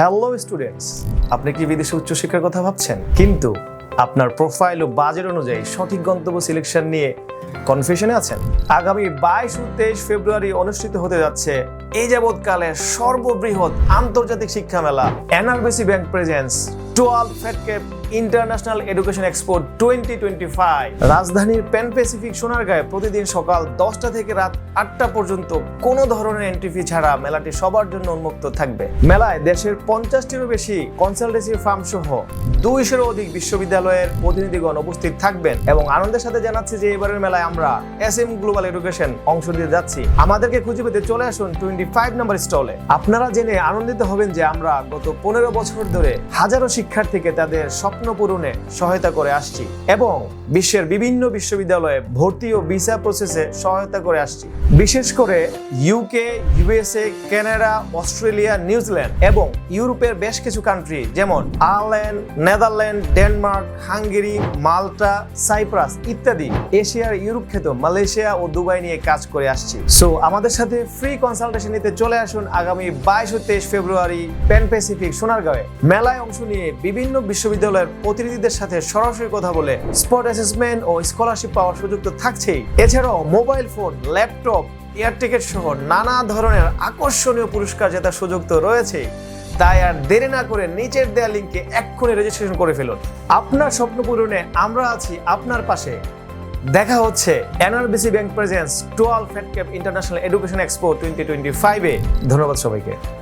Hello students আপনি কি বিদেশে উচ্চশিক্ষার কথা ভাবছেন? কিন্তু আপনার প্রোফাইল ও বাজেট অনুযায়ী সঠিক গন্তব্য সিলেকশন নিয়ে কনফিউশনে আছেন? আগামী বাইশ ও তেইশ ফেব্রুয়ারি অনুষ্ঠিত হতে যাচ্ছে এই যাবৎকালের সর্ববৃহৎ আন্তর্জাতিক শিক্ষা মেলা, NRBC bank presents, twelve Fedcap international education expo twenty twenty five. রাজধানীর প্যান প্যাসিফিক সোনারগাঁয়ে প্রতিদিন সকাল দশটা থেকে রাত আটটা পর্যন্ত কোনো ধরনের এন্ট্রি ফি ছাড়া মেলাটি সবার জন্য উন্মুক্ত থাকবে। মেলায় দেশের পঞ্চাশটিরও বেশি কনসালটেন্সি ফার্ম সহ দুইশোরও অধিক বিশ্ববিদ্যালয়ের প্রতিনিধিগণ উপস্থিত থাকবেন এবং আনন্দের সাথে জানাচ্ছে যে এবারের মেলায় আমরা এস এম গ্লোবাল এডুকেশন অংশ নিতে যাচ্ছি। আমাদেরকে খুঁজে পেতে চলে আসুন টোয়েন্টি ফাইভ নাম্বার স্টলে আপনারা জেনে আনন্দিত হবেন যে আমরা গত পনেরো বছর ধরে হাজারো শিক্ষার্থীকে তাদের স্বপ্ন পূরণে সহায়তা করে আসছি এবং বিশ্বের বিভিন্ন বিশ্ববিদ্যালয়ে ভর্তি ও ভিসা প্রসেসে সহায়তা করে আসছি। বিশেষ করে UK USA Canada Australia New Zealand এবং ইউরোপের বেশ কিছু কান্ট্রি যেমন Ireland Netherland Denmark Hungary Malta Cyprus ইত্যাদি এশিয়ার ইউরোপ খ্যাত মালয়েশিয়া ও দুবাই নিয়ে কাজ করে আসছি। সো আমাদের সাথে ফ্রি কনসালটেশন নিতে চলে আসুন আগামী বাইশ ও তেইশ ফেব্রুয়ারি প্যান প্যাসিফিক সোনারগাঁওয়ে। মেলায় অংশ নিয়ে বিভিন্ন বিশ্ববিদ্যালয়ের প্রতিনিধিদের সাথে সরাসরি কথা বলে স্পট অ্যাসেসমেন্ট ও স্কলারশিপ পাওয়ার সুযোগ তো থাকছেই। এছাড়াও mobile phone laptop air ticket সহ নানা ধরনের আকর্ষণীয় পুরস্কার জেতার সুযোগ তো রয়েছেই। তাই আর দেরি না করে নিচের দেয়া লিঙ্কে এক্ষুনি রেজিস্ট্রেশন করে ফেলুন। আপনার স্বপ্ন পূরণে আমরা আছি আপনার পাশে। দেখা হচ্ছে NRBC bank presents twelve Fedcap international education expo twenty twenty ফাইভে। ধন্যবাদ সবাইকে।